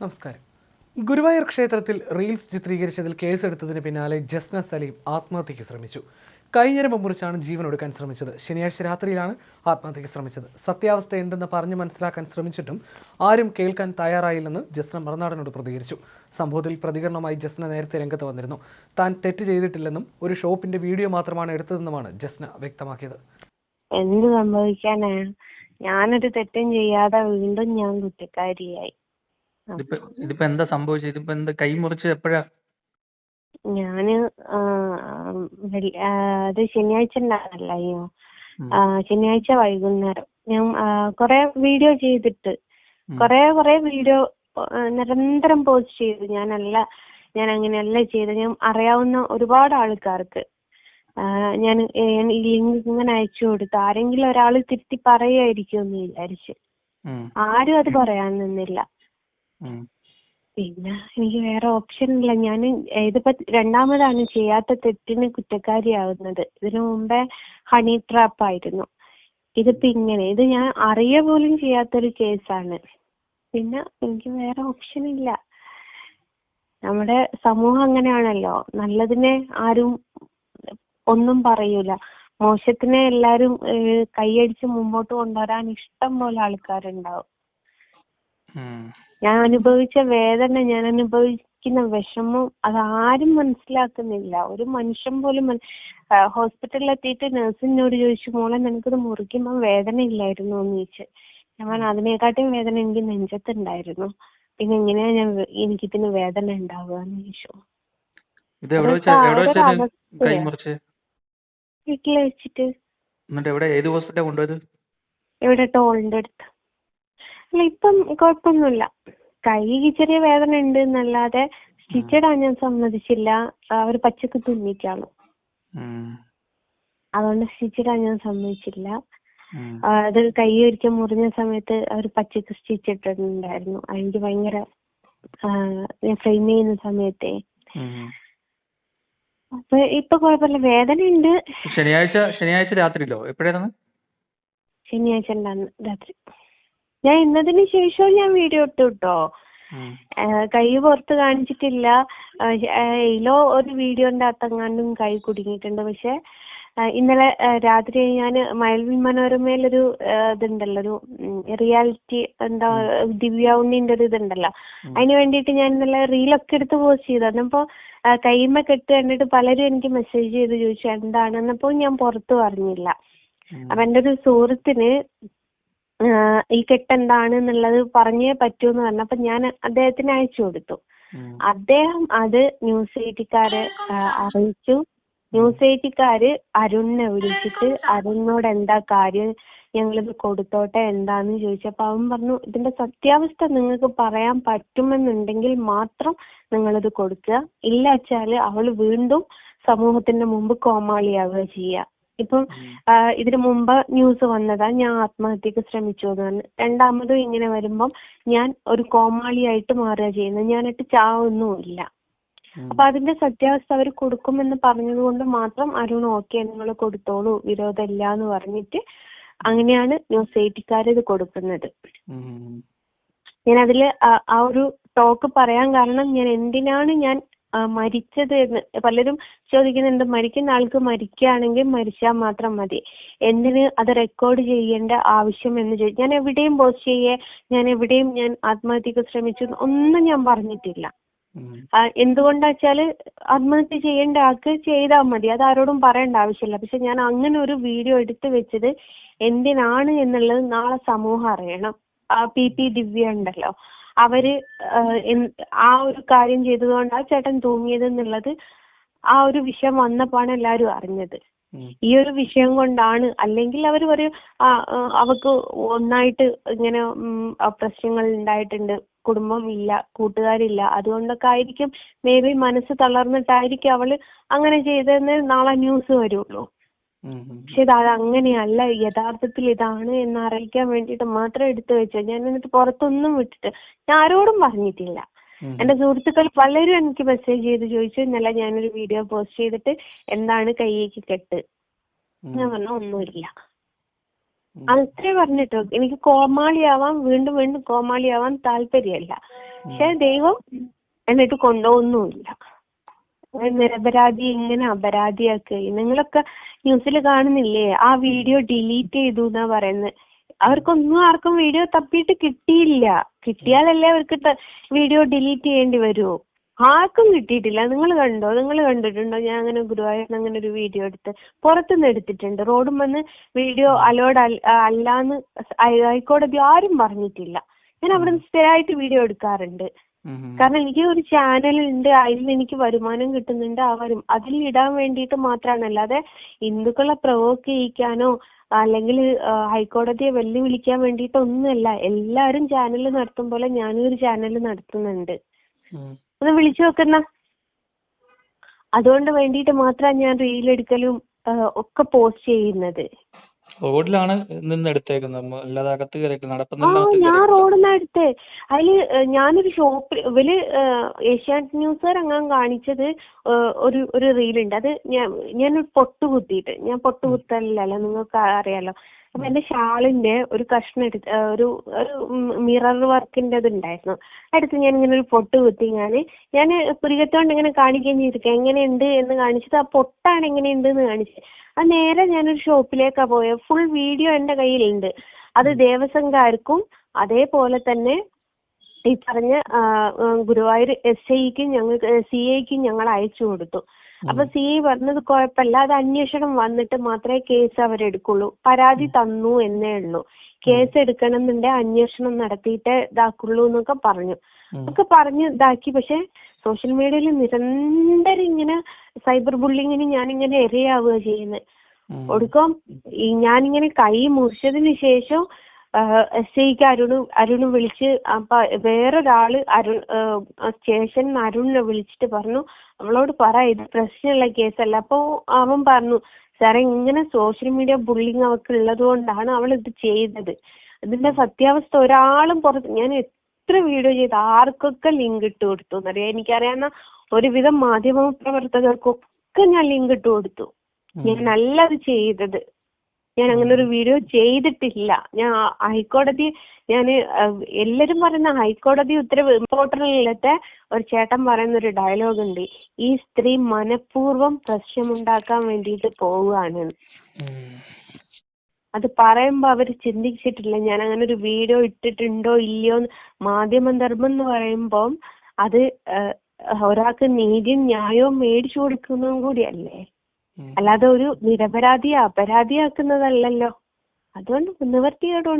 നമസ്കാരം. ഗുരുവായൂർ ക്ഷേത്രത്തിൽ റീൽസ് ചിത്രീകരിച്ചതിൽ കേസെടുത്തതിന് പിന്നാലെ ജസ്ന സലീം ആത്മഹത്യയ്ക്ക് ശ്രമിച്ചു. കൈഞ്ഞരമ്പ് മുറിച്ചാണ് ജീവൻ ഒടുക്കാൻ ശ്രമിച്ചത്. ശനിയാഴ്ച രാത്രിയിലാണ് ആത്മഹത്യയ്ക്ക് ശ്രമിച്ചത്. സത്യാവസ്ഥ എന്തെന്ന് പറഞ്ഞു മനസ്സിലാക്കാൻ ശ്രമിച്ചിട്ടും ആരും കേൾക്കാൻ തയ്യാറായില്ലെന്ന് ജസ്ന മറുനാടനോട് പ്രതികരിച്ചു. സംഭവത്തിൽ പ്രതികരണമായി ജസ്ന നേരത്തെ രംഗത്ത് വന്നിരുന്നു. താൻ തെറ്റ് ചെയ്തിട്ടില്ലെന്നും ഒരു ഷോപ്പിന്റെ വീഡിയോ മാത്രമാണ് എടുത്തതെന്നുമാണ് ജസ്ന വ്യക്തമാക്കിയത്. എന്ത് സംഭവിക്കാനാ? ഞാനൊരു തെറ്റും ചെയ്യാതെ വീണ്ടും ഞാൻ കുറ്റക്കാരിയായി. ഇതിപ്പോ ഇതിപ്പോ എന്താ സംഭവിച്ചത്? ഇതിപ്പോ എന്താ കൈ മുറിച്ച് എപ്പോഴാ? ഞാൻ അത് ശനിയാഴ്ച ഉണ്ടാകല്ലോ. ശനിയാഴ്ച വൈകുന്നേരം. ഞാൻ കൊറേ വീഡിയോ ചെയ്തിട്ട്. കൊറേ കൊറേ വീഡിയോ നിരന്തരം പോസ്റ്റ് ചെയ്തു. ഞാനല്ല ഞാൻ അങ്ങനെയല്ല ചെയ്തത്. ഞാൻ അറിയാവുന്ന ഒരുപാട് ആൾക്കാർക്ക്. ഞാൻ ഈ ലിങ്ക് ഇങ്ങനെ അയച്ചു കൊടുത്തു ആരെങ്കിലും ഒരാൾ തിരുത്തി പറയുമായിരിക്കും എന്ന് വിചാരിച്ച് ആരും അത് പറയാൻ നിന്നില്ല. പിന്നെ എനിക്ക് വേറെ ഓപ്ഷൻ ഇല്ല. ഞാൻ ഇതിപ്പോ രണ്ടാമതാണ് ചെയ്യാത്ത തെറ്റിന് കുറ്റക്കാരിയാവുന്നത്. ഇതിനു മുമ്പേ ഹണി ട്രാപ്പ് ആയിരുന്നു. ഇതിപ്പോ ഇങ്ങനെ ഇത് ഞാൻ അറിയ പോലും ചെയ്യാത്തൊരു കേസാണ്. പിന്നെ എനിക്ക് വേറെ ഓപ്ഷൻ ഇല്ല. നമ്മുടെ സമൂഹം അങ്ങനെയാണല്ലോ. നല്ലതിനെ ആരും ഒന്നും പറയൂല. മോശത്തിനെ എല്ലാരും കൈയടിച്ച് മുമ്പോട്ട് കൊണ്ടുവരാൻ ഇഷ്ടം പോലെ ആൾക്കാരുണ്ടാവും. ഞാൻ അനുഭവിച്ച വേദന ഞാൻ അനുഭവിക്കുന്ന വിഷമം അത് ആരും മനസ്സിലാക്കുന്നില്ല. ഒരു മനുഷ്യൻ പോലും ഹോസ്പിറ്റലിൽ എത്തിയിട്ട് നഴ്സിനോട് ചോദിച്ചു മോളെ നിനക്കിത് മുറിക്കുമ്പോൾ വേദന ഇല്ലായിരുന്നു? എന്ന് ചോദിച്ചു. ഞാൻ പറഞ്ഞു അതിനെക്കാട്ടിയും വേദന എനിക്ക് നെഞ്ചത്തുണ്ടായിരുന്നു. പിന്നെ എങ്ങനെയാ ഞാൻ എനിക്ക് എനിക്കിതിന് വേദന ഉണ്ടാവുക? എന്ന് ചോദിച്ചു. വീട്ടിൽ വെച്ചിട്ട്. എന്നിട്ട് എവിടെ ഏത് ഹോസ്പിറ്റലാ കൊണ്ടുപോയത്? ഇവിടെ ടോളിന്റെ അടുത്ത്. ഇപ്പം കുഴപ്പമൊന്നുമില്ല. കൈ ചെറിയ വേദന ഉണ്ട് എന്നല്ലാതെ സ്റ്റിച്ച് ഇടാൻ ഞാൻ സമ്മതിച്ചില്ല. അവർ പച്ചക്ക് തുന്നിക്കാണ് ഉം. അതുകൊണ്ട് സ്റ്റിച്ച് ഇടാൻ ഞാൻ സമ്മതിച്ചില്ല. അത് കൈ ഒരിക്കൽ മുറിഞ്ഞ സമയത്ത് അവർ പച്ചക്ക് സ്റ്റിച്ച് ഇട്ടിട്ടുണ്ടായിരുന്നു. എനിക്ക് ഭയങ്കര ഞാൻ ഫ്രെയിം ചെയ്യുന്ന സമയത്തെ. അപ്പൊ ഇപ്പൊ കുഴപ്പമില്ല. വേദന ഉണ്ട്. ശനിയാഴ്ച ശനിയാഴ്ച രാത്രിയിലോ? എപ്പോഴായിരുന്നു? ശനിയാഴ്ച ഉണ്ടായിരുന്നു രാത്രി. ഞാൻ ഇന്നതിന് ശേഷവും ഞാൻ വീഡിയോ ഇട്ടു കേട്ടോ കൈ പുറത്ത് കാണിച്ചിട്ടില്ല. ആ, ഒരു വീഡിയോന്റെ അകത്തെങ്ങാണ്ടും കൈ കുടുങ്ങിയിട്ടുണ്ട്. പക്ഷെ ഇന്നലെ രാത്രി ഞാൻ മഴവിൽ മനോരമയിലൊരു ഇതുണ്ടല്ലോ ഒരു റിയാലിറ്റി എന്താ ദിവ്യ ഉണ്ണിന്റെ ഒരു ഇതുണ്ടല്ലോ. അതിന് വേണ്ടിയിട്ട് ഞാൻ ഇന്നലെ റീലൊക്കെ എടുത്ത് പോസ്റ്റ് ചെയ്തു. അന്നപ്പോ കൈമ കെട്ട് കണ്ടിട്ട് പലരും എനിക്ക് മെസ്സേജ് ചെയ്ത് ചോദിച്ചു എന്താണെന്നപ്പോ ഞാൻ പുറത്ത് പറഞ്ഞില്ല. അപ്പൊ എന്റെ ഒരു സുഹൃത്തിന് ഈ കെട്ട് എന്താണ് എന്നുള്ളത് പറഞ്ഞേ. പറ്റൂ എന്ന് പറഞ്ഞപ്പോ ഞാൻ അദ്ദേഹത്തിന് അയച്ചു കൊടുത്തു. അദ്ദേഹം അത് ന്യൂസ് എയ്റ്റിക്കാരെ അറിയിച്ചു. ന്യൂസ് എയ്റ്റിക്കാര് അരുണിനെ വിളിച്ചിട്ട് അരുണിനോട് എന്താ കാര്യം ഞങ്ങളിത് കൊടുത്തോട്ടെ എന്താന്ന് ചോദിച്ചപ്പോ അവൻ പറഞ്ഞു ഇതിന്റെ സത്യാവസ്ഥ നിങ്ങൾക്ക് പറയാൻ പറ്റുമെന്നുണ്ടെങ്കിൽ മാത്രം നിങ്ങളിത് കൊടുക്കുക. ഇല്ല വെച്ചാൽ അവൾ വീണ്ടും സമൂഹത്തിന്റെ മുമ്പ് കോമാളിയാവുക ചെയ്യുക ഇപ്പം ഇതിനു മുമ്പ് ന്യൂസ് വന്നതാ ഞാൻ ആത്മഹത്യക്ക് ശ്രമിച്ചു എന്ന് പറഞ്ഞു. രണ്ടാമതും ഇങ്ങനെ വരുമ്പം ഞാൻ ഒരു കോമാളിയായിട്ട് മാറുക ചെയ്യുന്നത് ഞാനിട്ട് ചാവൊന്നും ഇല്ല. അപ്പൊ അതിന്റെ സത്യാവസ്ഥ അവർ കൊടുക്കുമെന്ന് പറഞ്ഞത് കൊണ്ട് മാത്രം അരുൺ ഓക്കെ നിങ്ങൾ കൊടുത്തോളൂ വിരോധമില്ല എന്ന് പറഞ്ഞിട്ട് അങ്ങനെയാണ് ന്യൂസ് എയ്റ്റിക്കാർ ഇത് കൊടുക്കുന്നത്. ഞാൻ അതിൽ ആ- ഒരു ടോക്ക് പറയാൻ കാരണം ഞാൻ എന്തിനാണ് ഞാൻ മരിച്ചത് എന്ന് പലരും ചോദിക്കുന്നുണ്ട്. മരിക്കുന്ന ആൾക്ക് മരിക്കുകയാണെങ്കിൽ മരിച്ചാൽ മാത്രം മതി. എന്തിന് അത് റെക്കോർഡ് ചെയ്യേണ്ട ആവശ്യം എന്ന് ചോദിച്ചു ഞാൻ എവിടെയും പോസ്റ്റ് ചെയ്യേ ഞാൻ എവിടെയും ഞാൻ ആത്മഹത്യക്ക് ശ്രമിച്ചു ഒന്നും ഞാൻ പറഞ്ഞിട്ടില്ല. എന്തുകൊണ്ടാ വെച്ചാൽ ആത്മഹത്യ ചെയ്യേണ്ട ആൾക്ക് ചെയ്താൽ മതി. അത് ആരോടും പറയേണ്ട ആവശ്യമില്ല. പക്ഷെ ഞാൻ അങ്ങനെ ഒരു വീഡിയോ എടുത്തു വെച്ചത് എന്തിനാണ് എന്നുള്ളത് നാളെ സമൂഹം അറിയണം. പി പി ദിവ്യ ഉണ്ടല്ലോ. അവർ ആ, എന്ത് ആ ഒരു കാര്യം ചെയ്തതുകൊണ്ട് ആ ചേട്ടൻ തൂങ്ങിയത് എന്നുള്ളത് ആ ഒരു വിഷയം വന്നപ്പോഴാണ് എല്ലാവരും അറിഞ്ഞത്. ഈ ഒരു വിഷയം കൊണ്ടാണ് അല്ലെങ്കിൽ അവർ പറയും അവക്ക് ഒന്നായിട്ട് ഇങ്ങനെ പ്രശ്നങ്ങൾ ഉണ്ടായിട്ടുണ്ട്. കുടുംബം ഇല്ല കൂട്ടുകാരില്ല. അതുകൊണ്ടൊക്കെ ആയിരിക്കും മേ ബി മനസ്സ് തളർന്നിട്ടായിരിക്കും അവൾ അങ്ങനെ ചെയ്തതെന്ന് നാളെ ന്യൂസ് വരുള്ളൂ. പക്ഷെ ഇത് അങ്ങനെയല്ല. യഥാർത്ഥത്തിൽ ഇതാണ് എന്ന് അറിയിക്കാൻ വേണ്ടിയിട്ട് മാത്രം എടുത്തു വെച്ചത്. ഞാൻ എന്നിട്ട് പുറത്തൊന്നും വിട്ടിട്ട് ഞാൻ ആരോടും പറഞ്ഞിട്ടില്ല. എന്റെ സുഹൃത്തുക്കൾ പലരും എനിക്ക് മെസ്സേജ് ചെയ്ത് ചോദിച്ചു. ഇന്നലെ ഞാനൊരു വീഡിയോ പോസ്റ്റ് ചെയ്തിട്ട് എന്താണ് കൈയ്യേക്ക് കെട്ട്? ഞാൻ പറഞ്ഞു ഒന്നുമില്ല. അത്രേ പറഞ്ഞിട്ടോ എനിക്ക് കോമാളിയാവാൻ വീണ്ടും വീണ്ടും കോമാളിയാവാൻ താല്പര്യമല്ല. പക്ഷെ ദൈവം എന്നിട്ട് കൊണ്ടുപോകുന്നുമില്ല നിരപരാധി ഇങ്ങനെ അപരാധിയാക്കുക നിങ്ങളൊക്കെ ന്യൂസിൽ കാണുന്നില്ലേ? ആ വീഡിയോ ഡിലീറ്റ് ചെയ്തു എന്നാ പറയുന്നത് അവർക്കൊന്നും ആർക്കും വീഡിയോ തപ്പിയിട്ട് കിട്ടിയില്ല. കിട്ടിയാലല്ലേ അവർക്ക് വീഡിയോ ഡിലീറ്റ് ചെയ്യേണ്ടി വരുമോ ആർക്കും കിട്ടിയിട്ടില്ല. നിങ്ങൾ കണ്ടോ? നിങ്ങൾ കണ്ടിട്ടുണ്ടോ? ഞാൻ അങ്ങനെ ഗുരുവായൂർ അങ്ങനെ ഒരു വീഡിയോ എടുത്ത് പുറത്തുനിന്ന് എടുത്തിട്ടുണ്ട്. റോഡും വന്ന് വീഡിയോ അലോഡ് അല്ലാന്ന് ഹൈക്കോടതി ആരും പറഞ്ഞിട്ടില്ല. ഞാൻ അവിടെ സ്ഥിരമായിട്ട് വീഡിയോ എടുക്കാറുണ്ട്. കാരണം എനിക്ക് ഒരു ചാനൽ ഉണ്ട് അതിൽ എനിക്ക് വരുമാനം കിട്ടുന്നുണ്ട് ആ വരും അതിൽ ഇടാൻ വേണ്ടിയിട്ട് മാത്രമാണ്. അല്ലാതെ ഹിന്ദുക്കളെ പ്രവോക്ക് ചെയ്യിക്കാനോ അല്ലെങ്കിൽ ഹൈക്കോടതിയെ വെല്ലുവിളിക്കാൻ വേണ്ടിയിട്ട് ഒന്നുമല്ല എല്ലാവരും ചാനൽ നടത്തും പോലെ ഞാനും ഒരു ചാനൽ നടത്തുന്നുണ്ട്. ഒന്ന് വിളിച്ചു നോക്കുന്ന. അതുകൊണ്ട് വേണ്ടിയിട്ട് മാത്രമാണ് ഞാൻ റീൽ എടുക്കലും ഒക്കെ പോസ്റ്റ് ചെയ്യുന്നത്. റോഡിലാണ് നിന്ന് എടുത്തേക്കുന്നത്. അല്ലാതെ അകത്ത് കയറിയിട്ട് ആ ഞാൻ റോഡിൽ റോഡിന്നാ എടുത്തേ. അതിൽ ഞാൻ ഞാനൊരു ഷോപ്പിൽ ഇവൽ ഏഹ്, ഏഷ്യാനെറ്റ് ന്യൂസുകാർ അങ്ങനെ കാണിച്ചത് ഏഹ്, ഒരു ഒരു റീലുണ്ട്. അത് ഞാൻ ഞാൻ പൊട്ട് കുത്തിയിട്ട് ഞാൻ പൊട്ട് കുത്തലില്ലല്ലോ നിങ്ങൾക്ക് അറിയാലോ. അപ്പൊ എന്റെ ഷാളിന്റെ ഒരു കഷ്ണം എടുത്ത് ഏഹ്, ഒരു ഒരു മിറർ വർക്കിന്റെ ഇത് ഉണ്ടായിരുന്നു. അടുത്ത് ഞാൻ ഇങ്ങനെ ഒരു പൊട്ട് കുത്തി ഞാൻ ഞാൻ പുരികത്തോണ്ട് ഇങ്ങനെ കാണിക്കുകയും ചെയ്തിരിക്കുക എങ്ങനെയുണ്ട് എന്ന് കാണിച്ചിട്ട് ആ പൊട്ടാണ് എങ്ങനെയുണ്ട് എന്ന് കാണിച്ചത് ആ നേരെ ഞാനൊരു ഷോപ്പിലേക്കാ പോയത് ഫുൾ വീഡിയോ എന്റെ കയ്യിലുണ്ട്. അത് ദേവസംഘാർക്കും അതേപോലെ തന്നെ ഈ പറഞ്ഞ ഗുരുവായൂർ എസ് ഐക്കും ഞങ്ങൾക്ക് സി ഐക്കും ഞങ്ങൾ അയച്ചു കൊടുത്തു. അപ്പൊ സി ഐ പറഞ്ഞത് കുഴപ്പമില്ല. അത് അന്വേഷണം വന്നിട്ട് മാത്രമേ കേസ് അവരെടുക്കുള്ളൂ. പരാതി തന്നു എന്നേ ഉള്ളൂ. കേസ് എടുക്കണം എന്നുണ്ടെങ്കിൽ അന്വേഷണം നടത്തിയിട്ടേ ഇതാക്കുള്ളൂ എന്നൊക്കെ പറഞ്ഞു. ഒക്കെ പറഞ്ഞ് ഇതാക്കി. പക്ഷെ സോഷ്യൽ മീഡിയയിൽ നിരന്തരം ഇങ്ങനെ സൈബർ ബുള്ളിങ്ങിന് ഞാനിങ്ങനെ ഇരയാവുക ചെയ്യുന്നത്. ഒടുക്കം ഈ ഞാനിങ്ങനെ കൈ മുറിച്ചതിന് ശേഷം എസ് ഐക്ക് അരുണ് അരുണ് വിളിച്ച് അപ്പൊ വേറൊരാൾ അരുൺ സ്റ്റേഷൻ അരുണിനെ വിളിച്ചിട്ട് പറഞ്ഞു അവളോട് പറ ഇത് പ്രശ്നമുള്ള കേസല്ല. അപ്പൊ അവൻ പറഞ്ഞു സാറേ ഇങ്ങനെ സോഷ്യൽ മീഡിയ ബുള്ളിങ് അവൾക്ക് ഉള്ളത് കൊണ്ടാണ് അവൾ ഇത് ചെയ്തത്. ഇതിന്റെ സത്യാവസ്ഥ ഒരാളും പുറത്ത് ഞാൻ എത്ര വീഡിയോ ചെയ്ത് ആർക്കൊക്കെ ലിങ്ക് ഇട്ട് കൊടുത്തു എന്നറിയാം? എനിക്കറിയാവുന്ന ഒരുവിധം മാധ്യമ പ്രവർത്തകർക്കൊക്കെ ഞാൻ ലിങ്ക് ഇട്ട് കൊടുത്തു. ഞാൻ അല്ല അത് ചെയ്തത്. ഞാൻ അങ്ങനെ ഒരു വീഡിയോ ചെയ്തിട്ടില്ല. ഞാൻ ഹൈക്കോടതി ഞാൻ എല്ലാരും പറയുന്ന ഹൈക്കോടതി ഉത്തരവ് പോർട്ടലിലത്തെ ഒരു ചേട്ടൻ പറയുന്ന ഒരു ഡയലോഗ് ഉണ്ട്. ഈ സ്ത്രീ മനഃപൂർവം പ്രശ്നമുണ്ടാക്കാൻ വേണ്ടിയിട്ട് പോവുകയാണ്. അത് പറയുമ്പോ അവർ ചിന്തിച്ചിട്ടില്ല. ഞാൻ അങ്ങനെ ഒരു വീഡിയോ ഇട്ടിട്ടുണ്ടോ ഇല്ലയോ എന്ന്. മാധ്യമ ധർമ്മം എന്ന് പറയുമ്പം അത് ഒരാൾക്ക് നീതിയും ന്യായവും മേടിച്ചു കൊടുക്കുന്നതും കൂടിയല്ലേ. അല്ലാതെ ഒരു നിരപരാധിയെ അപരാധിയാക്കുന്നതല്ലല്ലോ. അതുകൊണ്ട് നിവർത്തിയോട്